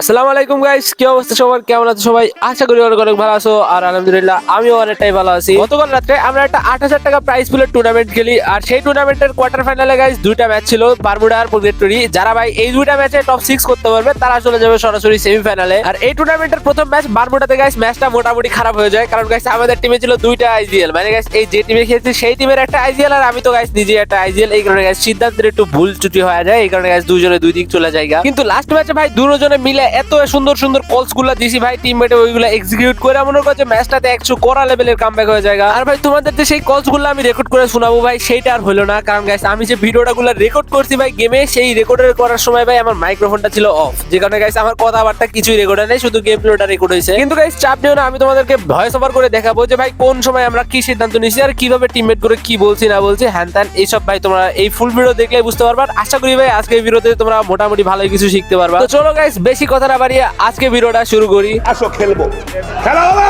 আসসালামু আলাইকুম গাইস কি অবস্থা সবার? কেমন আছো সবাই? আশা করি অনেক অনেক ভালো আছো। আর আলহামদুলিল্লাহ, আমিও অনেকটাই ভালো আছি। গতকাল রাত্রে আমরা একটা আট হাজার টাকা প্রাইস পুলের টুর্নামেন্ট খেলি। আর সেই টুর্নামেন্টের কোয়ার্টার ফাইনালে গাইস দুইটা ম্যাচ ছিল বারমুডা আর পুরগেটরি যারা ভাই এই দুইটা ম্যাচে টপ সিক্স করতে পারবে, তারা চলে যাবে সরাসরি সেমিফাইনালে আর এই টুর্নামেন্টের প্রথম ম্যাচ বারমুডাতে গাইস ম্যাচটা মোটামুটি খারাপ হয়ে যায়। কারণ গাইস আমাদের টিমে ছিল দুইটা আইজিএল মানে গাইস এই যে টিমে খেলছি, সেই টিমের একটা আইজিএল আর আমি তো গাইস নিজে একটা আইজিএল এই কারণে গাইস সিদ্ধান্তের একটু ভুল ত্রুটি হয়ে যায় এই কারণে গাইস দুজনে দুই দিক চলে যায়। কিন্তু লাস্ট ম্যাচে ভাই, দুজনে মিলে এত সুন্দর সুন্দর কলসগুলা দিছি ভাই টিমমেটে ওইগুলো এক্সিকিউট করে মনে করছে ম্যাচটাতে একশো করা লেভেলের কামব্যাক হয়ে যায় আর ভাই, তোমাদের যে সেই কলসগুলো আমি রেকর্ড করে শোনাবো ভাই, সেইটা আর হলো না। কারণ গাইস আমি যে ভিডিওটা গুলো রেকর্ড করছি ভাই গেমে সেই রেকর্ডের করার সময় ভাই আমার মাইক্রোফোনটা ছিল অফ যে কারণে গাইস আমার কথাবার্তা কিছুই রেকর্ড নেই, শুধু গেম প্লেটা রেকর্ড হয়েছে। কিন্তু গাইস চাপ নিও না, আমি তোমাদেরকে ভয়েস ওভার করে দেখাবো যে ভাই, কোন সময় আমরা কি সিদ্ধান্ত নিছি আর কীভাবে টিমমেট করে কি বলছি, না বলছি, হ্যান ত্যান, এইসব ভাই, তোমরা এই ফুল ভিডিও দেখলে বুঝতে পারবা। আশা করি ভাই আজকে ভিডিওতে তোমরা মোটামুটি ভালোই কিছু শিখতে পারবা। তো চলো গাইস বেশি কথা না বাড়িয়ে আজকে ভিডিওটা শুরু করি। আসো খেলব। খেলা হবে!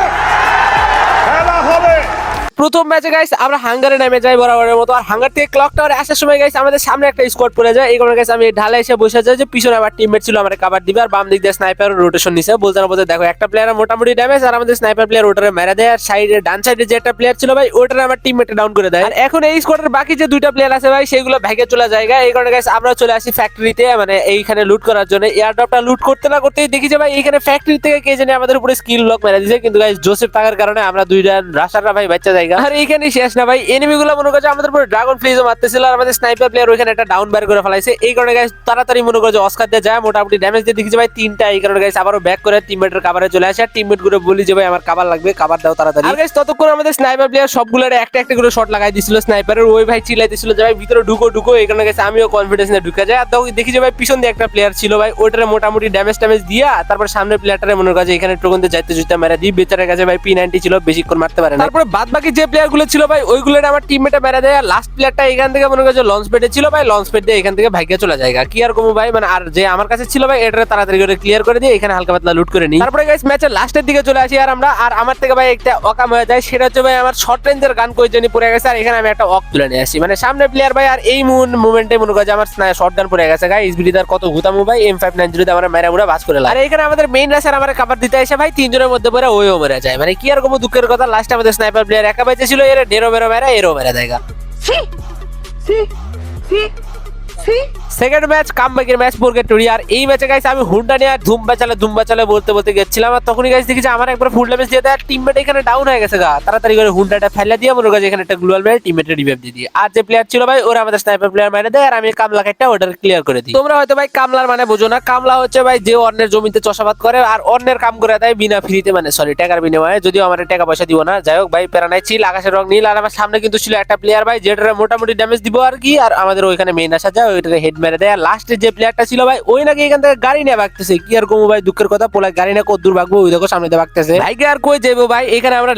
প্রথম ম্যাচে গাইস আমরা হাঙ্গারে নেমে যাই বরাবরের মতো। আর হাঙ্গার থেকে ক্লক টাওয়ারে আসার সময় গাইস আমাদের সামনে একটা স্কোয়াড পড়ে যায়। এই কারণে গাইস আমি ঢালে এসে বসে যাই যে পিছনে আমার টিমমেট ছিল আমার কাবার দিবে। আর বাম দিক দিয়ে স্নাইপার রোটেশন নিছে। বলতে না বলতে দেখো, একটা প্লেয়ার মোটামুটি ড্যামেজ আর আমাদের স্নাইপার প্লেয়ার ওটারে মেরে দেয়। আর সাইডে ডান সাইডে যে একটা প্লেয়ার ছিল ভাই, ওটারে আমার টিমমেটে ডাউন করে দেয়। আর এখন এই স্কোয়াডের বাকি যে দুইটা প্লেয়ার আছে ভাই, সেগুলো ভেগে চলে যায়। এই কারণে গাইস আমরা চলে আসি ফ্যাক্টরিতে মানে এইখানে লুট করার জন্য। এয়ারড্রপটা লুট করতে না করতেই দেখি যে ভাই, এইখানে ফ্যাক্টরি থেকে কে জানি আমাদের উপরে স্কিল লক মেরে দিয়েছে কিন্তু গাইস জোসেফ থাকার কারণে আমরা দুইটা রাশাররা ভাই বাচ্চা জায়গা। আর এইখানে শেষ না ভাই। এনিমি গুলো মনে করছে আমাদের উপরে ড্রাগন ফ্লিজও মারতেছিল আর আমাদের স্নাইপার প্লেয়ার ওইখানে একটা ডাউন বার করে ফেলাইছে। এই কারণে গাইস তাড়াতাড়ি মনে করছে অস্কার দিয়ে যায় মোটামুটি ড্যামেজ দিয়ে দেখি ভাই তিনটা। এই কারণে গাইস আবারও ব্যাক করে টিমমেটের কাভারে চলে আসে। আর টিমমেটগুলো বলি যে ভাই আমার কাভার লাগবে কাভার দাও তাড়াতাড়ি। আর গাইস ততক্ষণ আমাদের স্নাইপার প্লেয়ার সবগুলোর একটা একটা করে শট লাগাই দিছিল স্নাইপারের ওই ভাই চিল্লাই দিছিল যে ভাই ভিতরে ঢুকো ঢুকো। এই কারণে গেছে আমিও কনফিডেন্স নিয়ে ঢুকে যাই। আর দেখি যে ভাই পিছন দিয়ে একটা প্লেয়ার ছিল ভাই ওইটারে মোটামুটি ড্যামেজ ট্যামেজ দিয়া তারপর সামনে প্লেয়ারটারে মনে করছে এখানে টোকন দিয়ে যাইতে জুতে মেরে দিই। বেচারের কাছে ভাই পি নাইনটি ছিল বেশিক্ষণ মারতে পারে না তারপরে বাদ বাকি যে প্লেয়ারগুলো ছিল ভাই ওইগুলো আমার টিমমেটে মেরে দেয়। লাস্ট প্লেয়ারটা এখান থেকে মনে করছে লঞ্চ পেটে ছিল ভাই লঞ্চ পেট দিয়ে এখান থেকে ভাগ্যে চলে যায়। কি আর কমু ভাই মানে আর যে আমার কাছে ছিল ভাই এটা তাড়াতাড়ি করে ক্লিয়ার করে দিয়ে এখানে হালকা পাতলা লুট করে নিই। তারপরে গাইস ম্যাচের লাস্টের দিকে চলে আসি আর আমরা। আর আমার থেকে ভাই একটা অকাম হয়ে যায়, সেটা হচ্ছে ভাই আমার শর্ট রেঞ্জের গান কই জানি পড়ে গেছে। আর এখানে আমি একটা অক তুলে নিয়ে আসি। মানে সামনে প্লেয়ার ভাই, আর এই মুন মুভমেন্টে মনে করছে আমার শর্ট গান পড়ে গেছে। গাই ইসবিডি তার কত ঘুতামু ভাই এম ফাইভ নাইন জিরোতে আমার মেরা মুড়া বাস করে। আর এখানে আমাদের মেইন রাশার আমার কাবার দিতে এসে ভাই, তিনজনের মধ্যে পরে ওইও মেরে যায়। মানে কি আর কোনো দুঃখের কথা লাস্টে আমাদের স্নাইপার প্লেয়ার বেঁচে ছিল এর ডেরো মেরো বেড়া এরও বেড়া গা। সেকেন্ড ম্যাচ কামব্যাকের ম্যাচ এই ম্যাচে গাইস আমি হুন্ডা নিয়ে আর ধুম বাচালে ধুম বাচালে বলতে বলতে গেছিলাম। আর তখনই গাইস দেখি যে আমার একবার ফুল ড্যামেজ দিয়ে দেয়। টিমমেট এখানে ডাউন হয়ে গেছে গা। তাড়াতাড়ি করে হুন্ডাটা ফেলে দিয়ে মনে করছে এখানে একটা গ্লোয়াল মেরে টিমমেটের রিভাইভ দিয়ে দিই আর যে প্লেয়ার ছিল ভাই ওরা আমাদের স্নাইপার প্লেয়ার মেরে দেয়। আর আমি কামলা একটা ওটার ক্লিয়ার করে দিই। তোমরা হয়তো ভাই কামলার মানে বুঝো না। কামলা হচ্ছে ভাই যে অন্যের জমিতে চাষাবাদ করে আর অন্যের কাম করে দেয় বিনা ফ্রিতে। মানে সরি টাকার বিনিময়ে। যদিও আমার টাকা পয়সা দিব না। যাই হোক ভাই প্যারা নাই ছিল আকাশের রং নীল। আর আমার সামনে কিন্তু ছিল একটা প্লেয়ার ভাই যেটা মোটামুটি ড্যামেজ দিব আর কি। আর আমাদের ওইখানে মেইন আসা যায় মেরে দেয়। আর যে প্লেয়ারটা ছিল ভাই, ওই নাকি এখান থেকে গাড়ি নিয়ে ভাগতেছে। কি আর কমু ভাই, দুঃখের কথা পোলা গাড়ি কত দূর ভাগবো, ওই দেখো সামনে ভাগতেছে। ভাইকে আর কই যাব ভাই? এখানে আমরা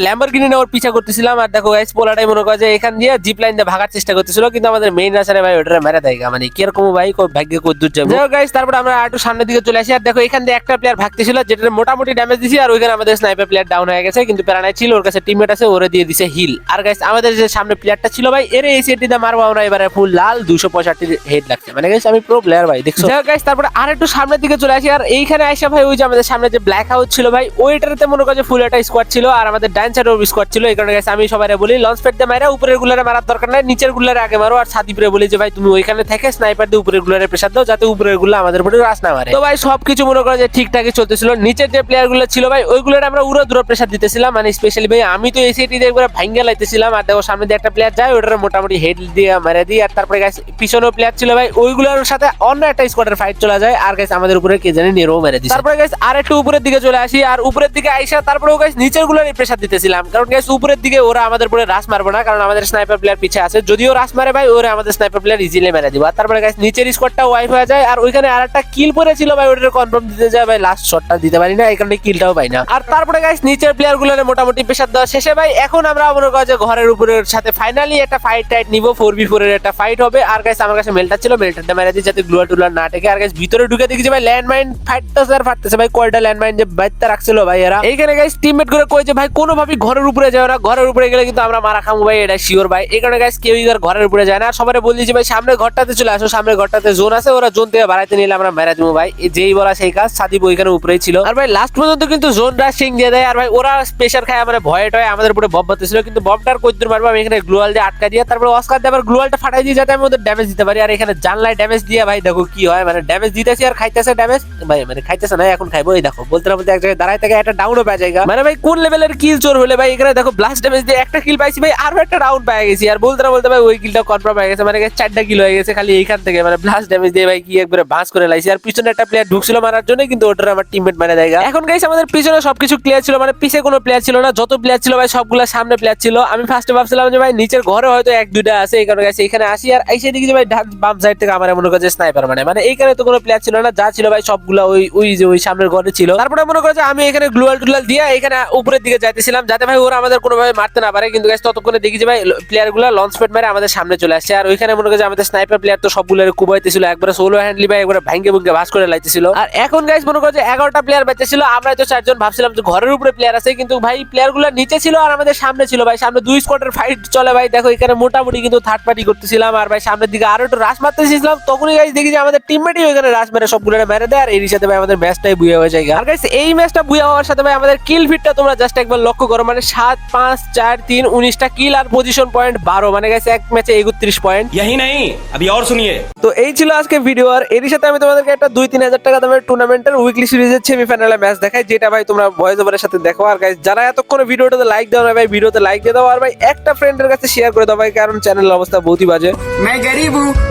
নেওয়ার পিছা করতেছিলাম। আর দেখো গাইস পোলাটাই মনে করে যে এখান দিয়ে জিপ লাইন দিয়ে ভাগার চেষ্টা করতেছিল, কিন্তু আমাদের মেইন ভাই মেরে দেয়। মানে কি আর কমু ভাই ভাগ্যে কত দূর যাব গাইস তারপর আমরা একটু সামনের দিকে চলে আসি। আর দেখো এখান দিয়ে একটা প্লেয়ার ভাগতেছিল যেটা মোটামুটি ড্যামেজ দিছি। আর ওইখানে আমাদের স্নাইপার প্লেয়ার ডাউন হয়ে গেছে, কিন্তু প্যারানাই ছিল, ওর কাছে টিমমেট আছে, ওরে দিয়ে দিছে হিল আর গাইস আমাদের যে সামনে প্লেয়ারটা ছিল ভাই, এর এই সেটটিতে মারবো আমরা এবারে ফুল লাল দুশো পঁয়ষট্টি হেড লাগছে। মানে গাইস আমি প্রো প্লেয়ার ভাই দেখছ? যাই গাইস তারপরে আর একটু সামনের দিকে চলে আসি। আর এইখানে আইসা ভাই ওই যে আমাদের সামনে যে ব্ল্যাক হাউস ছিল ভাই ওইটাতে মনে করছে ফুল একটা স্কোয়াড ছিল আর আমাদের ডান সাইডেও স্কোয়াড ছিল। এই কারণে গাইস আমি সবাই বলি লঞ্চ প্যাড দিয়ে মারা উপরের গুলারে মারার দরকার নাই নিচের গুলারে আগে মারো। আর সাদিপুরে বলি যে ভাই তুমি ওইখানে থেকে স্নাইপার দিয়ে উপরের গুলারে প্রেসার দাও যাতে উপরেরগুলো আমাদের উপরে রাস না মারে। তো ভাই সবকিছু মনে করো যে ঠিকঠাকই চলতেছিল। নিচের যে প্লেয়ারগুলো ছিল ভাই ওইগুলোর আমরা উড়ো দূরে প্রেসার দিতেছিলাম। মানে স্পেশালি ভাই আমি তো এসিটি দিয়ে একবার ভাঙ্গে লাইতেছিলাম। আর দেখো সামনে দিয়ে একটা প্লেয়ার যায় ওটার মোটামুটি হেড দিয়ে মারা দিই। আর তারপরে গাইস পিছনেও প্লেয়ার ছিল ভাই, ওইগুলোর সাথে অন্য একটা স্কোয়াডের ফাইট চলে যায়। আর গাইস আমাদের উপরে কে জানি নেরো মেরে দিচ্ছে তারপরে গাইস আর একটু উপরের দিকে চলে আসি, আর উপরের দিকে আইসা তারপরে গাইস নিচেরগুলোর প্রেসার দিতেছিলাম। কারণ গাইস উপরের দিকে ওরা আমাদের উপরে রাস মারবে না, কারণ আমাদের স্নাইপার প্লেয়ার পিছে আছে। যদিও রাস মারে ভাই, ওরা আমাদের স্নাইপার প্লেয়ার ইজিলি মেরে দিব। আর তারপরে গাইস নিচের স্কোয়াডটা ওয়াইফ হয়ে যায়, আর ওইখানে আর একটা কিল পরে ছিল ভাই, ওটার কনফার্ম দিতে যায় ভাই লাস্ট শটটা দিতে পারি না, এই কারণে কিলটাও পাই না। আর তারপরে গাইস নিচের প্লেয়ারগুলোর মোটামুটি প্রেসার দেওয়া শেষে ভাই, এখন আমরা মনে করি যে ঘরের উপরের সাথে ফাইনালি একটা ফাইট টাইট নিব ফোর বি ফোর এর একটা ফাইট হবে। আর গাইস আমার কাছে মেল মেলটা ছিল মেলটা মেরে দিয়ে যাতে গ্লুয়ার টুলার না টেকে। আর গাইস ভিতরে ঢুকে দেখি যে ভাই ল্যান্ডমাইন ফাটতেছে আর ফাটতেছে। ভাই, কয়টা ল্যান্ডমাইন যে বাইতে রাখছিল ভাই এরা। এইখানে গাইস টিমমেট করে কয়েছে ভাই, কোনোভাবেই ঘরের উপরে যাবে না, ঘরের উপরে গেলে কিন্তু আমরা মারা খামু ভাই এটা শিওর ভাই। এই কারণে গাইস কেউই আর ঘরের উপরে যায় না। সবাই বলি যে, ভাই সামনে ঘরটাতে চলে আসো সামনে ঘরটাতে জোন আছে, ওরা জোন থেকে বাড়াইতে নিলে আমরা মেরা দিব ভাই। যেই বলা সেই কাজ, সাদিব ওইখানে উপরেই ছিল। আর ভাই লাস্ট পর্যন্ত কিন্তু জোন রাশিং দিয়ে দেয়। আর ভাই, ওরা স্পেশাল খায় আমার ভয়ে টয়ে আমাদের উপরে বম বাতেছিল কিন্তু বমটার কই দূর মারবো, আমি এখানে গ্লোয়াল দিয়ে আটকা দিয়ে, তারপরে অস্কার দিয়ে আবার গ্লোয়ালটা ফাটাই দিয়ে যাতে আমি ওদের ড্যামেজ দিতে পারি। আর এখানে জানলায় ড্যামেজ দিয়ে, ভাই দেখো কি হয় মানে ড্যামেজ দিতেছি আর খাইতেছে ড্যামেজ ভাই মানে খাইতেছে না, এখন খাইবো, এই দেখো, বলতে না বলতে এক জায়গায় দাঁড়ায় থেকে, একটা ডাউনও পাওয়া যায় মানে ভাই, কোন লেভেলের কিল চোর হলে ভাই, এখানে দেখো ব্লাস্ট ড্যামেজ দিয়ে একটা কিল পাইছি, ভাই, আরও একটা রাউন্ড পেয়ে গেছি। আর বলতে না বলতে ভাই, ওই কিলটা কনফার্ম হয়ে গেছে মানে চারটা কিল হয়ে গেছে, খালি এইখান থেকে মানে ব্লাস্ট ড্যামেজ দিয়ে ভাই, কি একবারে ভাঁজ করে লাইছি। আর পিছনে একটা প্লেয়ার ঢুকছিল মারার জন্য কিন্তু ওটার আমার টিমমেট মানে দেয় এখন গাইস আমাদের পিছনে সবকিছু ক্লিয়ার ছিল মানে পিছে কোনো প্লেয়ার ছিল না, যত প্লেয়ার ছিল ভাই, সবগুলো সামনে প্লেয়ার ছিল। আমি ফার্স্টে ভাবছিলাম যে ভাই, নিচের ঘরে হয়তো এক, দুইটা আছে, এই কারণে গাইস এখানে আসি, আর এসে দেখি যে ভাই, ডান বাম সাইড থেকে আমার মনে করছে স্নাইপার মানে। মানে এইখানে তো কোনো প্লেয়ার ছিল না, যা ছিল ভাই সবগুলা ওই ওই যে ওই সামনের ঘরে ছিল। তারপরে মনে করছে আমি এখানে গ্লুয়াল টুলাল দিয়ে এখানে উপরের দিকে যাইতেছিলাম, যাতে ভাই ওরা আমাদের কোনোভাবে মারতে না পারে। কিন্তু গাইস ততক্ষণে দেখি যে ভাই প্লেয়ারগুলো লঞ্চ প্যাড মেরে আমাদের সামনে চলে আসছে। আর ওইখানে মনে করছে আমাদের স্নাইপার প্লেয়ার তো সবগুলো কুবাইতেছিল একবারে সোলো হ্যান্ডলি ভাই একবারে ভাঙ্গে ভুঙ্গে ভাস করে লাইতেছিল। আর এখন গাইস মনে করছে এগারোটা প্লেয়ার বেঁচেছিল আমরা তো চারজন ভাবছিলাম যে ঘরের উপরে প্লেয়ার আছে, কিন্তু ভাই প্লেয়ারগুলো নিচে ছিল আর আমাদের সামনে ছিল। ভাই সামনে দুই স্কোয়াডের ফাইট চলে ভাই। দেখো এখানে মোটামুটি কিন্তু থার্ড পার্টি করতেছিলাম। আর ভাই সামনের দিকে আরও একটু রাশ মারতে চেয়েছিলাম তখনই গাইস দেখি যে আমাদের টিমমেটই ওইখানে রাশ মেরে সবগুলো মেরে দেয় আর এর সাথে ভাই আমাদের ম্যাচটাই বুয়ে হয়ে যায় আর গাইস এই ম্যাচটা বুয়ে হওয়ার সাথে ভাই আমাদের কিল ফিটটা তোমরা জাস্ট একবার লক্ষ্য করো মানে সাত পাঁচ চার তিন উনিশটা কিল আর পজিশন পয়েন্ট বারো মানে গাইস এক ম্যাচে একত্রিশ পয়েন্ট यही नहीं अभी और सुनिए তো এই ছিল আজকে ভিডিও আর এর সাথে আমি তোমাদেরকে একটা দুই তিন হাজার টাকা দামের টুর্নামেন্টের উইকলি সিরিজের সেমিফাইনালে ম্যাচ দেখাই যেটা ভাই তোমরা ভয়েস ওভারের সাথে দেখো আর গাইস যারা এতক্ষণ ভিডিওটাতে লাইক দাও না ভাই ভিডিওতে লাইক দিয়ে দাও আর ভাই একটা ফ্রেন্ডের কাছে শেয়ার করে দাও ভাই কারণ চ্যানেলের অবস্থা বহুতই বাজে मैं गरीब हूँ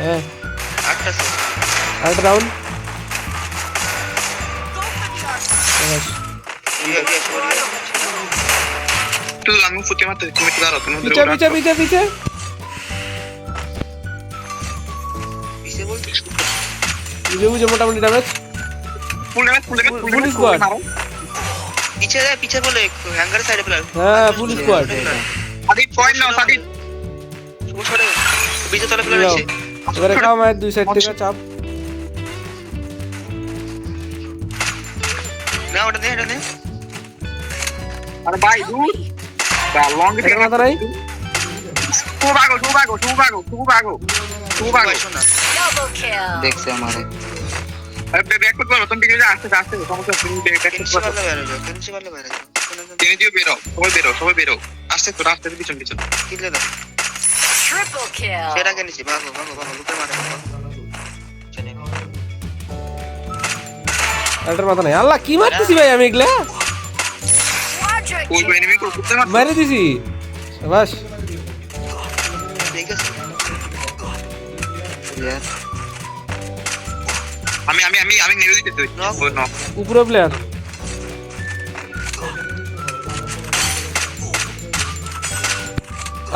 হ্যাঁ। আরেকটা রাউন্ড পিছে পিছে পিছে পিছে। বুঝে বুঝে মোটামুটি বলে হ্যাঙ্গার সাইডে প্লেয়ার হ্যাঁ পুলিশ স্কোয়াড আদি পয়েন্ট তলে প্লেয়ার এবারে কামায় দুই সাইড থেকে চাপ। আস্তে আস্তে বেরো সবাই বেরো সবাই বেরো। আস্তে তো রাস্তার পিছন পিছন। Triple kill. সেটা কে নিছি ভাগো ভাগো ভাগো লুকে মারে চলে এটার মাথা নাই। আল্লাহ কি মারতেছি ভাই আমি এগুলা? মেরে দিছি। বাস আমি আমি আমি আমি নেড়ে দিতে উপরে প্লেয়ার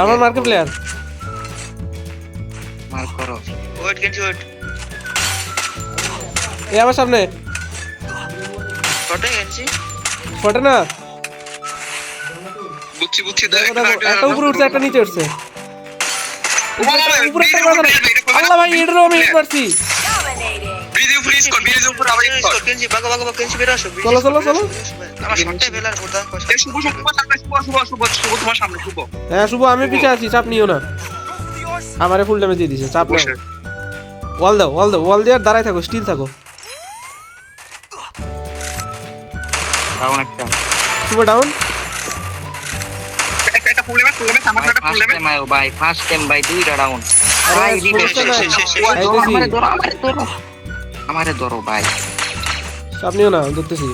আমার মার্কে প্লেয়ার এই আমার সামনে। ছোটে কেনছি ফটে না? বুঝছি বুঝছি দেখো। একটা উপরে উঠছে একটা নিচে উঠছে। উপরে একটা- উপরে নাই আল্লাহ ভাই এটারও আমি হিট মারছি. ভিডিও ফ্রিজ কর ভিডিও উপর আবার কর কেনছি ভাগো ভাগো ভাগো কেনছি বের আসো চলো, চলো, চলো। আমার শটটা বেলার এই শুভ শুভ সামনে শুভ শুভ শুভ শুভ তোমার সামনে শুভ। হ্যাঁ শুভ আমি পিছে আছি চাপ নিও না। আমারে ফুল ড্যামেজ দিয়ে দিছে চাপ নাও। ওয়াল দাও ওয়াল দাও ওয়াল দিয়ে দাঁড়ায় থাকো স্টিল থাকো ডাউন একটা শুভ ডাউন একটা ফুল লেভেল ফুল লেভেল আমার একটা ফুল লেভেল মাই ভাই ফার্স্ট টাইম ভাই দুইটা ডাউন ভাই রিভেঞ্জ আমারে ধরো আমারে ধরো আমারে ধরো ভাই সামনেও না ধরতেছি